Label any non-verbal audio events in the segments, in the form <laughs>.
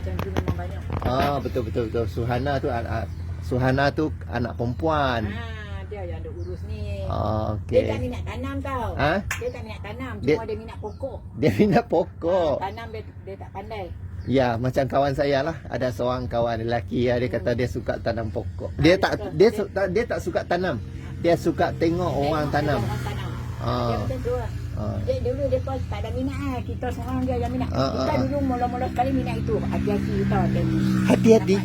macam tu memang banyak. Ah betul betul betul. Suhana tu anak Suhana tu anak perempuan. Ha, dia yang ada urus ni. Ah Dia tak okey. minat tanam tau. Ha? Dia tak minat tanam, Dia- cuma dia, minat pokok. Dia minat pokok. Tanam dia, dia tak pandai. Ya, macam kawan saya lah. Ada seorang kawan lelaki ya, dia kata dia suka tanam pokok. Dia tak dia su, tak- dia tak suka tanam. Dia suka tengok orang Tengok tanam. Orang tanam. Dia Ah. macam tu lah. Ah. Dia dulu dia pun tak ada minat lah. Kita seorang dia yang minat. Ah, kita ah, dulu mula-mula sekali minat itu. Hati-hati tau. hati-hati.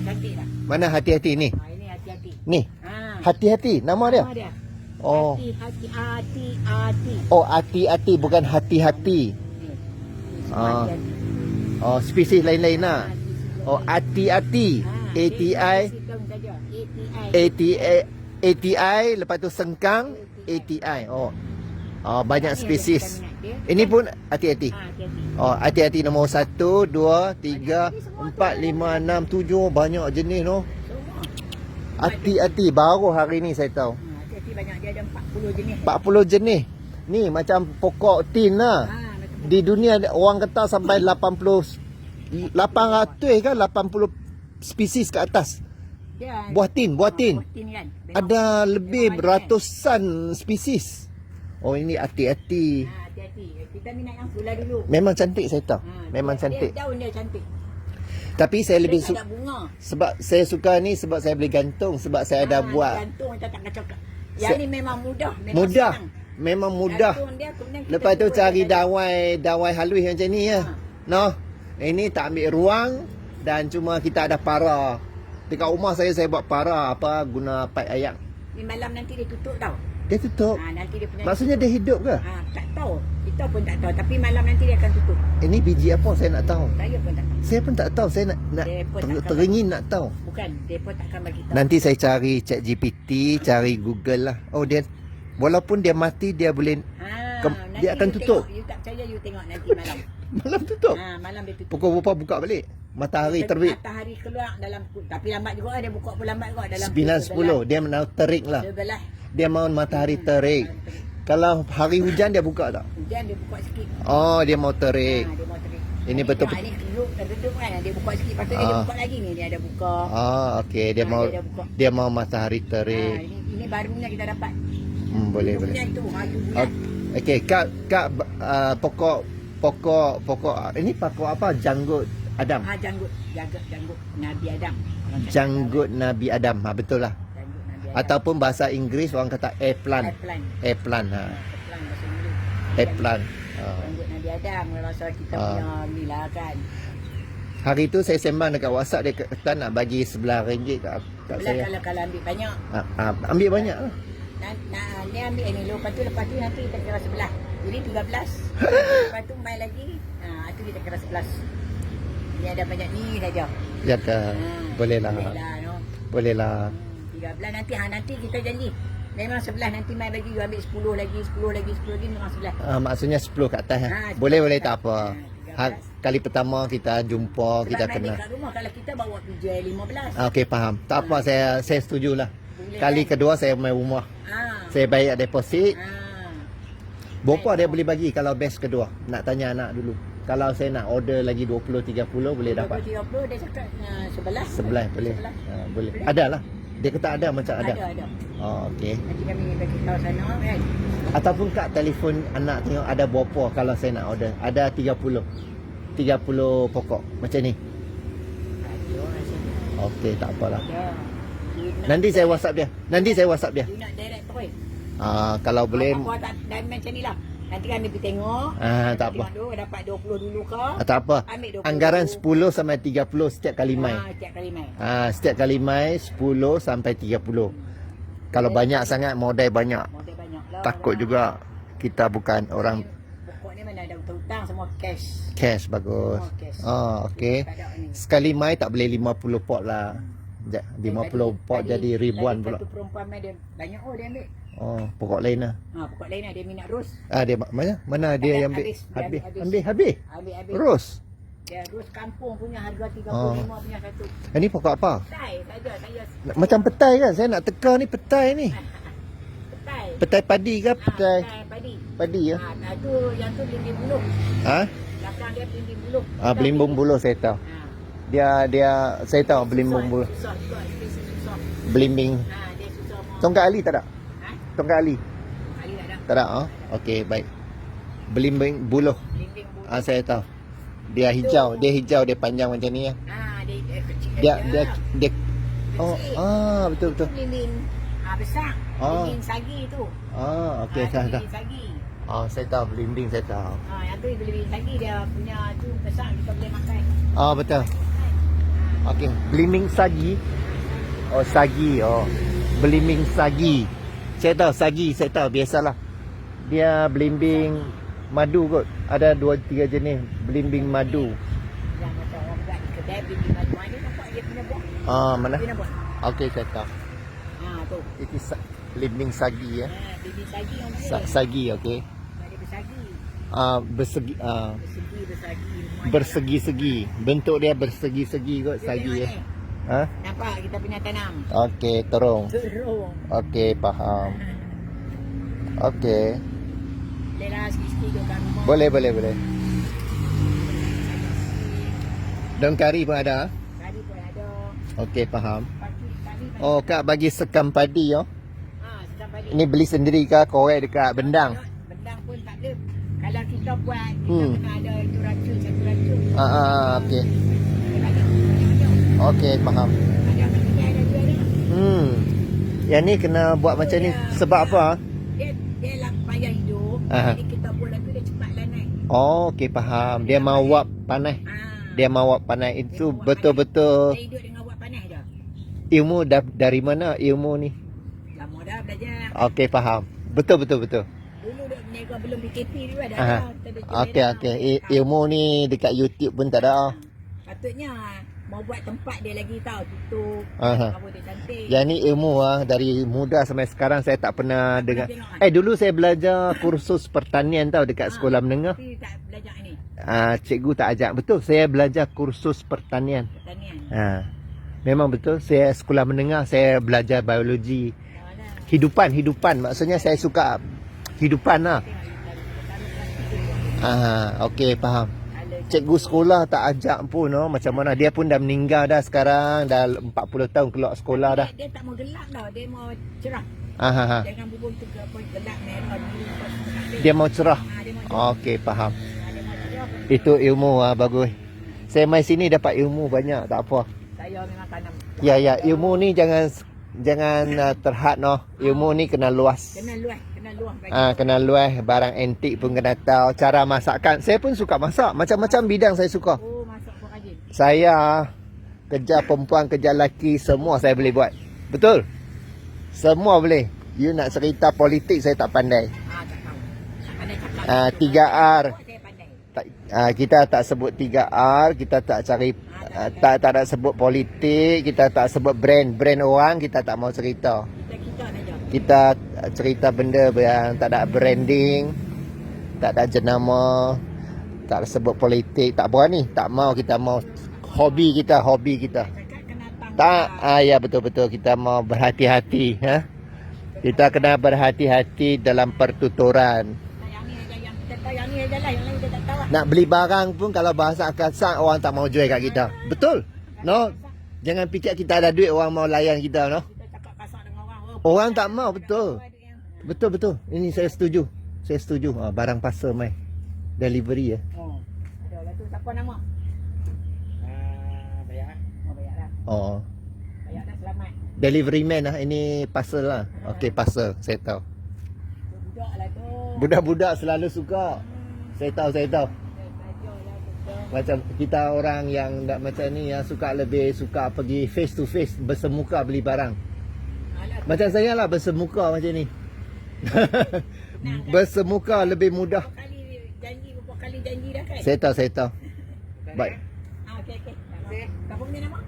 Mana hati-hati ni? Ha, ini hati-hati. Ni. Ha. Hati-hati nama dia. Nama dia. Oh. Hati, hati, hati, hati. Oh, hati-hati bukan hati-hati. Ah. Oh, spesies lain-lain lah. Ha, Oh, hati-hati. Ha, ATI Sistem saja. ATI. ATI ATI lepas tu sengkang ATI. Oh. Oh, banyak Ni ada spesies. Ini pun hati-hati. Ha, hati-hati. Oh, hati-hati nombor 1, 2, 3, 4, 5, 6, 7. Banyak jenis no. Semua. Hati-hati. Baru hari ni saya tahu. Ha, hati-hati banyak dia ada 40 jenis. 40 jenis. Ni macam pokok tin lah. Ha, Di dunia orang kata sampai 80 800 kan 80 spesies ke atas. dia. Buah tin, buah tin. Buah tin kan. Ada lebih ratusan spesies. Oh ini hati-hati. Ha, hati-hati. Kita minat yang pula dulu. Memang cantik saya tahu. Ha, Memang dia- cantik. Dia, daun dia cantik. Tapi saya lebih suka sebab saya suka ni sebab saya boleh gantung sebab saya ada Ha, buat Gantung macam tak kacau. Yang Se- ni memang mudah. Memang mudah. senang. Memang mudah. Gantung dia, Lepas tu cari dawai dawai halus macam ni ya. Ha. No. Ini tak ambil ruang dan cuma kita ada para. Dekat rumah saya saya buat para apa guna pipe ayak. Ni malam nanti dia tutup tau. Dia tutup. Ha, nanti dia punya Maksudnya dia hidup ke? ha, tak tahu. Kita pun tak tahu. Tapi malam nanti dia akan tutup. Ini biji apa saya nak tahu. Saya pun tak tahu. Saya pun tak tahu. Saya nak nak ter, teringin nak tahu. Bukan. Dia pun takkan bagi tahu. Nanti saya cari chat GPT, cari Google lah. Oh dia walaupun dia mati dia boleh Ha, dia akan you tutup. Tengok, you tak percaya you tengok nanti malam. <laughs> malam tutup. ha, malam dia tutup. Pukul berapa buka balik? Matahari terbit. Matahari keluar dalam tapi lambat juga dia buka pun lambat juga dalam 9 10 dia mau terik lah. Sebelah. Dia mau matahari terik. Kalau hari hujan dia buka tak? Hujan dia buka sikit. Oh dia mau Ha, terik. dia mau terik. Ini Ni betul- tak, Ni keluk tertutup kan. Dia buka sikit. Lepas tu dia, dia Ah. buka lagi ni. Dia ada buka. Ah okey dia Ah, mau dia dia mau matahari Ha, terik. ini, ini barunya kita dapat. Hmm boleh boleh. Itu. Ha. Ok- Okey kak kak uh, pokok pokok pokok ini pokok apa? Janggut Adam. Ha, janggut. Janggut, janggut Nabi Adam. Janggut Nabi Adam. Ha betul lah. Ataupun bahasa Inggeris orang kata eggplant. Eggplant. Eggplant ha. Ha, bahasa Inggeris. Eggplant. Ha. Nabi Adam. Rasa kita Ah. punya ni lah kan. Hari tu saya sembang dekat WhatsApp dia kata nak bagi sebelah ringgit kat, kat saya. kalau, kalau ambil banyak. Ha, ha, ambil banyak lah. Nah, ni ambil ni lepas tu lepas tu nanti kita kira sebelah. Jadi 13. <laughs> lepas tu main lagi. Ha, tu kita kira 11. Ni ada banyak ni saja. Ya ke? Boleh lah. Boleh lah, no. Boleh lah. Hmm, 13 nanti ha nanti kita janji. Memang sebelah nanti main lagi you ambil 10 lagi, 10 lagi, 10 lagi memang sebelah. Ha, maksudnya 10 kat atas. Ha. Boleh boleh kat tak apa. Ha, kali pertama kita jumpa, Sebab kita main kenal. dekat rumah kalau kita bawa PJ 15. Ah, Okey faham. Tak apa saya saya setujulah. Boleh Kali kan? kedua saya main rumah. Ha. Saya bayar deposit. Ha. Berapa dia boleh bagi kalau best kedua? Nak tanya anak dulu. Kalau saya nak order lagi 20 30 boleh dapat. 30 dia cakap uh, sebelah. Sebelah boleh. Sebelah. Ha, boleh. Ada lah. Dia kata ada macam ada. Ada, ada. Oh, okey. Nanti kami bagi tahu sana kan. Ataupun kat telefon anak tengok ada berapa kalau saya nak order. Ada 30. 30 pokok macam ni. Okey, tak apalah. Nanti saya WhatsApp dia. Nanti saya WhatsApp dia. You nak direct terus. Ah, kalau boleh Apa tak dan macam ni lah. Nanti kami pergi tengok. ah tak apa. Tengok dulu dapat 20 dulu ke. Ah, tak apa. Ambil 20. Anggaran 10 sampai 30 setiap kali main. Ha, setiap kali main. Ah, setiap kali main 10 sampai 30. Kalau banyak sangat modal banyak. Modal banyak lah. Takut juga kita bukan orang Pokok ni mana ada hutang-hutang semua cash. cash bagus. Oh, cash. Oh, okey. Tak. Sekali main tak boleh 50 pot lah. Ja- 50 pot jadi ribuan pula. Satu perempuan main dia banyak oh dia ambil. Oh, pokok lain lah. Ha, pokok lain lah dia minat ros. Ah, dia mana? Mana dia Habis, yang ambil? habis, dia Habis. habis. Ambil habis. Ambil-ambil. Terus. Dia ros kampung punya harga 35 Oh. punya satu. Ini pokok apa? Petai saja saya Macam petai kan? Saya nak teka ni petai ni. <laughs> petai. Petai padi ke Ha, petai petai padi. padi ya? Ha, nah, tu yang tu belimbing buluh. Ha? Belakang dia belimbing buluh. Ah, belimbung buluh saya tahu. Ha. Dia dia saya tahu belimbing bulu. Susah juga, susah. Belimbing. Ha, dia susah. Tongkat Ali tak ada? Ha? Tongkat Ali. Ali tak ada. Tak ada ah. Okey, baik. Belimbing buluh. Limbing bulu. Ah saya tahu. Dia hijau, dia hijau, dia panjang macam ni ya. Ha, dia, dia kecil Dia aja. dia dia Oh, Kecil. ah betul betul. Limbing ha, besar. Ah. Limbing sagi tu. Ah, okey ha, saya tahu. Sagi. Ah, saya tahu belimbing saya tahu. Ha, yang tu limbing sagi dia punya tu besar kita boleh makan. Ah, betul. Okey, belimbing sagi. Oh, sagi. Oh. Belimbing sagi. Saya tahu sagi, saya tahu biasalah. Dia belimbing madu kot. Ada dua tiga jenis belimbing madu. Yang macam orang buat di kedai limbing madu mana nampak dia punya buah. Ah, mana? Dia buat. Okey, saya tahu. Ha, tu. Itu sa- belimbing sagi ya. Ha, limbing sagi Sa- panggil. sagi, okey. Dia bersagi. Ah, bersegi ah, Bersegi, bersagi. semua. bersegi-segi. Bentuk dia bersegi-segi kot Dia sagi ya. ni. Ha? Nampak kita punya tanam. Okey, terung. Terung. Okey, faham. Okey. Boleh lah sikit-sikit duduk rumah. Boleh, boleh, boleh. Daun kari pun ada. Kari pun ada. Okey, faham. Oh, kak bagi sekam padi yo. Ha, sedang balik. Ini beli sendiri ke korek dekat bendang? Bendang pun tak ada. Kalau kita buat, kita Hmm. kena ada itu racun, satu racun. Ah, ah, okey. Okey, faham. Hmm. Yang ni kena buat macam ni sebab apa? Dia, dia lah payah hidup. Aha. Jadi kita buat lagu dia cepat lah naik. Oh, okey faham. Dia mau wap panas. Ha. Dia mau wap panas itu betul-betul Dia hidup dengan buat panas je. ilmu da- dari mana ilmu ni? Lama dah belajar. Okey faham. Betul betul betul. Dulu belum PKP ada. Aha. Kita ada Okey okey. dah. Ilmu ni dekat YouTube pun tak ada. Patutnya mau buat tempat dia lagi tahu tutup. Aha. Apa dia cantik. Yang ni ilmu ah dari muda sampai sekarang saya tak pernah dengar. tengok, Eh dulu saya belajar kursus pertanian tau dekat sekolah menengah. Tapi tak belajar ni. Ah cikgu tak ajak. Betul saya belajar kursus pertanian. Pertanian. Ha. Memang betul saya sekolah menengah saya belajar biologi. Hidupan hidupan maksudnya saya suka hidupan lah. Ah okey faham. Cikgu sekolah tak ajak pun no macam mana dia pun dah meninggal dah sekarang dah 40 tahun keluar sekolah dah. Dia, dia tak mau gelap tau. Dia mau cerah. Ah ha, ha. Jangan bubur tu ke apa gelap merah boleh. Dia mau cerah. Ha, dia mau cerah. Okey faham. Ha, dia mau cerah. Itu ilmu ah bagus. Saya mai sini dapat ilmu banyak tak apa. Saya memang tanam. Ya ya ilmu ni jangan jangan uh, terhad no. Ilmu ni kena luas. Kena luas. Kena luas bagi. Ah kena luas barang antik pun kena tahu cara masakan. Saya pun suka masak. Macam-macam bidang saya suka. Oh, masak pun rajin. Saya kerja perempuan, kerja lelaki semua saya boleh buat. Betul? Semua boleh. You nak cerita politik saya tak pandai. Ha, tak tahu. Tak pandai cakap. Ah, 3R. Saya pandai. Tak, ah, kita tak sebut 3R, kita tak cari ah, tak tak nak sebut politik, kita tak sebut brand, brand orang kita tak mau cerita. Kita ah, cerita benda yang tak ada branding, tak ada jenama, tak sebut politik, tak berani, tak mau kita mau hobi kita, hobi kita. Tak, ah, ya betul-betul kita mau berhati-hati, ha? Kita kena berhati-hati dalam pertuturan. Tak, Yang ni aja yang kita tahu yang ni aja lah. Yang lain kita tak tahu. lah. Nak beli barang pun kalau bahasa kasar orang tak mau jual kat kita. Betul? No? Jangan fikir kita ada duit orang mau layan kita, no? Kita cakap kasar dengan orang. Oh, Orang tak mau, betul. Betul betul. Ini saya setuju. Saya setuju. Ha, barang pasar mai. Delivery ya. Oh. Ada lah tu. Siapa nama? Ah, bayar. Oh, bayar lah. Oh. Bayar dah selamat. Delivery man lah. Ini parcel lah. Okey, parcel. Saya tahu. Budak lah tu. Budak-budak selalu suka. Saya tahu, saya tahu. Macam kita orang yang tak macam ni yang suka lebih suka pergi face to face bersemuka beli barang. Alah, Macam saya lah bersemuka macam ni. <laughs> bersemuka lebih mudah. Kali janji, berapa kali janji dah kan? Saya tahu, saya tahu. Baik. Ah, okey, okey. Punya nama?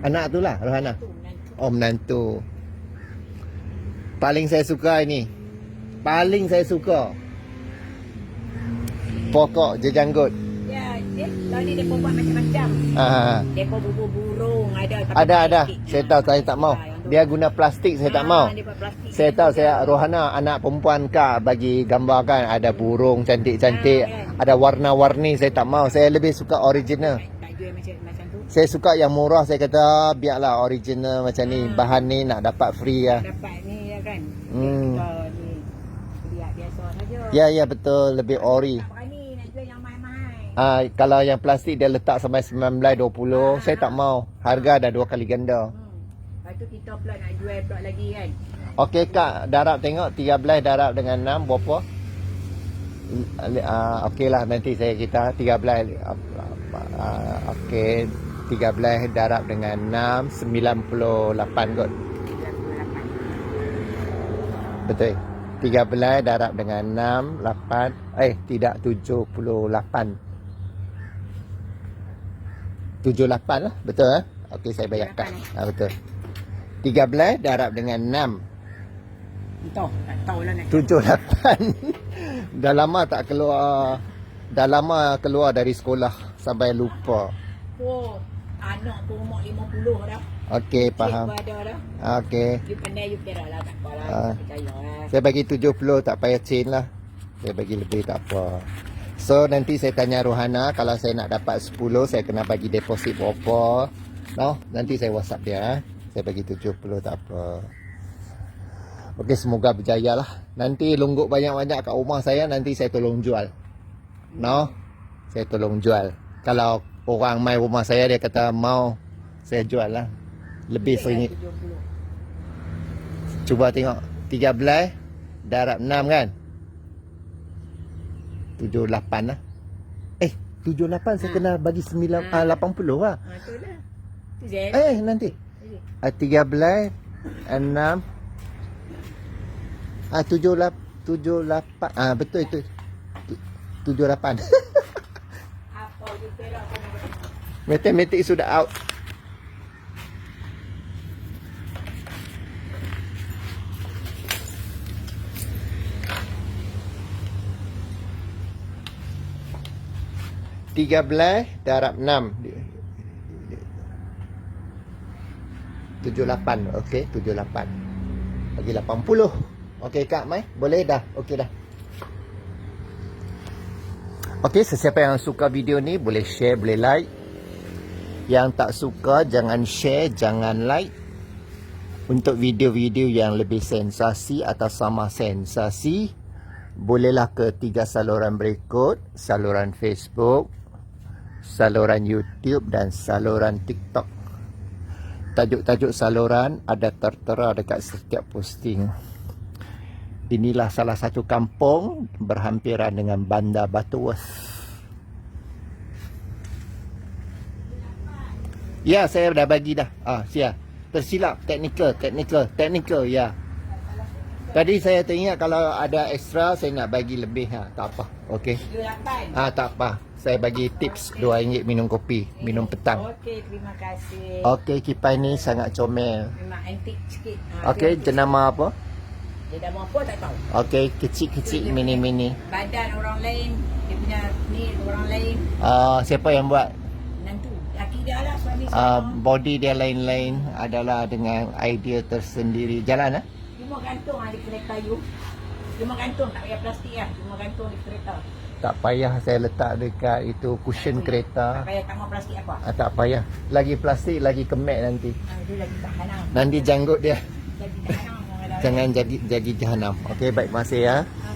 Anak tu lah, Rohana. tu, menantu. Oh, menantu. Paling saya suka ini. Paling saya suka. Pokok jejanggut. Ya, dia, tahun ni dia buat macam-macam. Ah, Dia kau bubur burung, ada. ada ada. Saya tahu saya tak mau. Ah. Dia guna plastik saya tak Ah, mau. Saya tahu saya Rohana anak perempuan kak bagi gambar kan ada burung cantik-cantik, Ah, ada warna-warni saya tak mau. Saya lebih suka original. Tak, macam macam tu. Saya suka yang murah Saya kata biarlah original macam ni Hmm. Bahan ni nak dapat free lah Dapat ni ya kan. Hmm. Biasa saja. Ya ya betul lebih ori Tak berani nak jual yang mahal-mahal. Ah, Kalau yang plastik dia letak sampai 19-20 Saya tak mau Harga dah dua kali ganda Hmm. Lepas tu kita pula nak jual pula lagi kan. Okey kak Darab tengok 13 darab dengan 6 Berapa? Uh, Okey lah nanti saya kita 13 uh, uh, Okey 13 darab dengan 6 98 kot 38. Betul. 13 darab dengan 6 8 Eh tidak 78 78 lah. Betul eh? Okey saya bayarkan 78, ha, Betul. 13 darab dengan 6 Entah, tak tahulah nak. Tujuh lapan. <laughs> Dah lama tak keluar Dah lama keluar dari sekolah. Sampai lupa. Oh, anak pun umur 50 dah. Okey faham. Okey You pandai you kira lah tak apa lah. Ah. Lah. Saya bagi 70 tak payah chain lah Saya bagi lebih tak apa So nanti saya tanya Rohana Kalau saya nak dapat 10 Saya kena bagi deposit berapa No, nanti saya whatsapp dia eh. Saya bagi 70 tak apa Okey semoga berjaya lah Nanti lungguk banyak-banyak kat rumah saya Nanti saya tolong jual No Saya tolong jual Kalau orang main rumah saya Dia kata mau Saya jual lah Lebih seringgit 70. Cuba tengok. 13 Darab 6 kan? 78 lah. Eh 78 saya Ha. kena bagi 9 Ha. ah, 80 lah. Ha, tu lah. Tu. Eh nanti. Ah, 13 6 ah, 7 lap, 7 8 ah, Betul itu. 7 8 <laughs> Apa you kira apa nak Matematik sudah out Tiga belas darab enam. Tujuh lapan Okey tujuh lapan. Bagi lapan puluh. Okey kak Mai? Boleh dah? Okey dah. Okey sesiapa yang suka video ni Boleh share boleh like. Yang tak suka jangan share, jangan like. Untuk video-video yang lebih sensasi atau sama sensasi, bolehlah ke tiga saluran berikut, saluran Facebook, saluran YouTube dan saluran TikTok. Tajuk-tajuk saluran ada tertera dekat setiap posting. Inilah salah satu kampung berhampiran dengan Bandar Batuwas. Ya, saya dah bagi dah. Ah, sia. Tersilap technical, technical, technical ya. Tadi saya teringat kalau ada extra saya nak bagi lebih ha, tak apa. Okey. Ah, tak apa. Saya bagi tips RM2 minum kopi, minum petang. Okey, terima kasih. Okey, kipai ni sangat comel. Memang antik sikit. Ha, Okey, jenama apa? Mau apa tak tahu. Okey, kecil-kecil mini-mini. Badan orang lain, dia punya ni orang lain. Ah, siapa yang buat? Nantu. Laki dia lah suami Ah, sama. body dia lain-lain adalah dengan idea tersendiri. Jalan ah. Cuma gantung ada kereta you. Cuma gantung tak payah plastik lah. Cuma gantung di kereta. Tak payah saya letak dekat itu cushion Tak kereta. payah tak mau plastik apa. Ah, tak payah. Lagi plastik, lagi kemek nanti. Ha, dia lagi tak hanang. Nanti janggut dia. Lagi orang dah- Jangan jadi jadi jahanam. Okey, baik terima kasih ya. Ha,